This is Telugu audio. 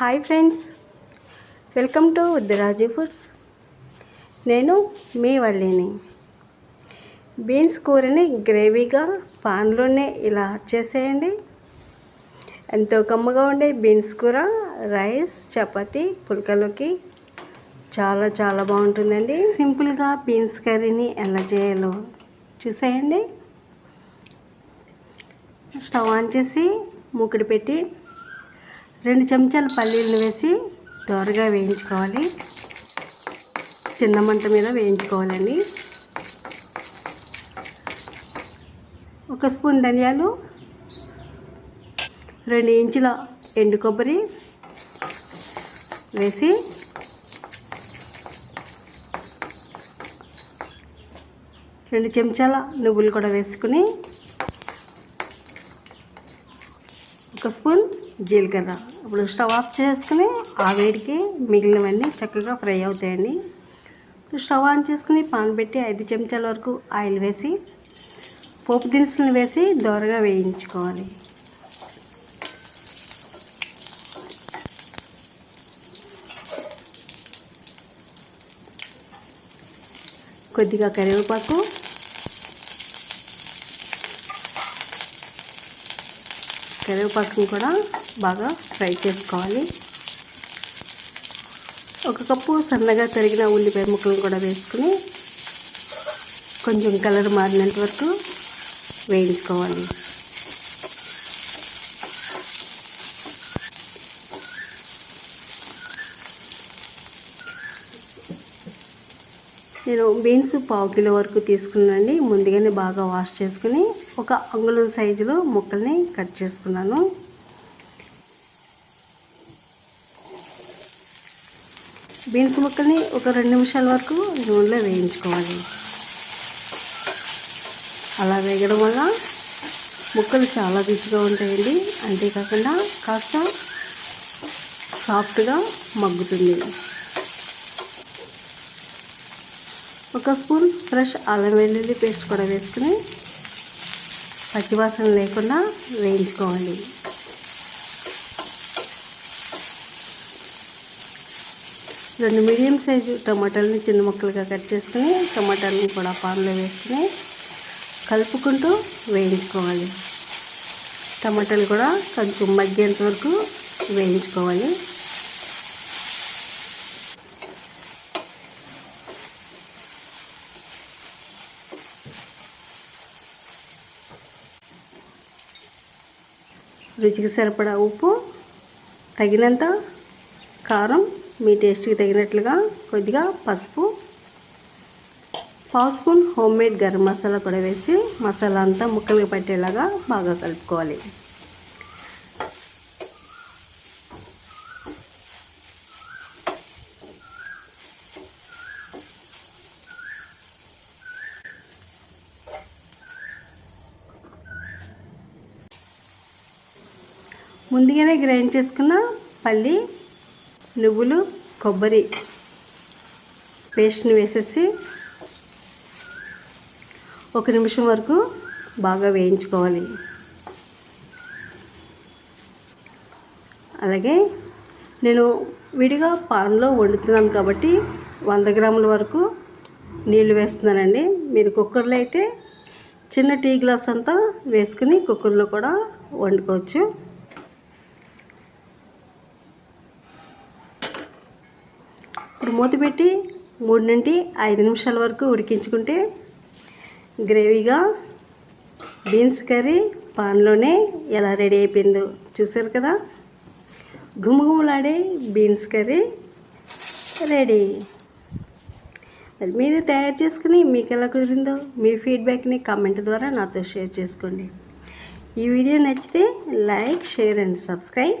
Hi friends welcome to Uddaraju foods నేను మీ వల్లిని. బీన్స్ కూరని గ్రేవీగా పాన్లోనే ఇలా చేసేయండి. ఎంతో కమ్మగా ఉండే బీన్స్ కూర రైస్ చపాతి పుల్కలోకి చాలా చాలా బాగుంటుందండి. సింపుల్గా బీన్స్ కర్రీని ఎలా చేయాలో చూసేయండి. స్టవ్ ఆన్ చేసి మూకుడు పెట్టి రెండు చెంచాల పల్లీలను వేసి దోరగా వేయించుకోవాలి. చిన్న మంట మీద వేయించుకోవాలండి. ఒక స్పూన్ ధనియాలు రెండు ఇంచుల ఎండు కొబ్బరి వేసి రెండు చెంచాల నువ్వులు కూడా వేసుకుని ఒక స్పూన్ జీలకర్ర ఇప్పుడు స్టవ్ ఆఫ్ చేసుకుని ఆ వేడికి మిగిలినవన్నీ చక్కగా ఫ్రై అవుతాయండి. స్టవ్ ఆన్ చేసుకుని పాన్ పెట్టి ఐదు చెంచాల వరకు ఆయిల్ వేసి పోపు దినుసులను వేసి దోరగా వేయించుకోవాలి. కొద్దిగా కరివేపాకు కరివేపాకుని కూడా బాగా ఫ్రై చేసుకోవాలి. ఒక కప్పు సన్నగా తరిగిన ఉల్లిపాయ ముక్కలను కూడా వేసుకుని కొంచెం కలర్ మారినంత వరకు వేయించుకోవాలి. నేను బీన్స్ పావు కిలో వరకు తీసుకున్నానండి. ముందుగానే బాగా వాష్ చేసుకుని ఒక అంగుళం సైజులో ముక్కల్ని కట్ చేసుకున్నాను. బీన్స్ ముక్కల్ని ఒక రెండు నిమిషాల వరకు నూనెలో వేయించుకోవాలి. అలా వేగడం వల్ల ముక్కలు చాలా రుచిగా ఉంటాయండి. అంతేకాకుండా కాస్త సాఫ్ట్గా మగ్గుతుంది. ఒక స్పూన్ ఫ్రెష్ అల్లం వెల్లుల్లి పేస్ట్ కూడా వేసుకుని పచ్చివాసన లేకుండా వేయించుకోవాలి. రెండు మీడియం సైజు టమాటాలని చిన్న ముక్కలుగా కట్ చేసుకుని టమాటాలని కూడా పాన్లో వేసుకుని కలుపుకుంటూ వేయించుకోవాలి. టమాటాలు కూడా కొంచెం మగ్గేంత వరకు వేయించుకోవాలి. రుచికి సరిపడా ఉప్పు తగినంత కారం మీ టేస్ట్కి తగినట్లుగా కొద్దిగా పసుపు పావు spoon home made garam masala కూడా వేసి మసాలా అంతా ముక్కలు పట్టేలాగా బాగా కలుపుకోవాలి. ముందుగానే గ్రైండ్ చేసుకున్న పల్లి నువ్వులు కొబ్బరి పేస్ట్ని వేసేసి ఒక నిమిషం వరకు బాగా వేయించుకోవాలి. అలాగే నేను విడిగా పాన్లో వండుతున్నాను కాబట్టి వంద గ్రాముల వరకు నీళ్ళు వేస్తున్నానండి. మీరు కుక్కర్లో అయితే చిన్న టీ గ్లాస్ అంతా వేసుకుని కుక్కర్లో కూడా వండుకోవచ్చు. మూత పెట్టి మూడు నుండి ఐదు నిమిషాల వరకు ఉడికించుకుంటే గ్రేవీగా బీన్స్ కర్రీ పాన్లోనే ఎలా రెడీ అయిపోయిందో చూసారు కదా? గుమగుమలాడే బీన్స్ కర్రీ రెడీ. మరి మీరు తయారు చేసుకుని మీకు ఎలా కుదిరిందో మీ ఫీడ్బ్యాక్ని కామెంట్ ద్వారా నాతో షేర్ చేసుకోండి. ఈ వీడియో నచ్చితే like share and subscribe.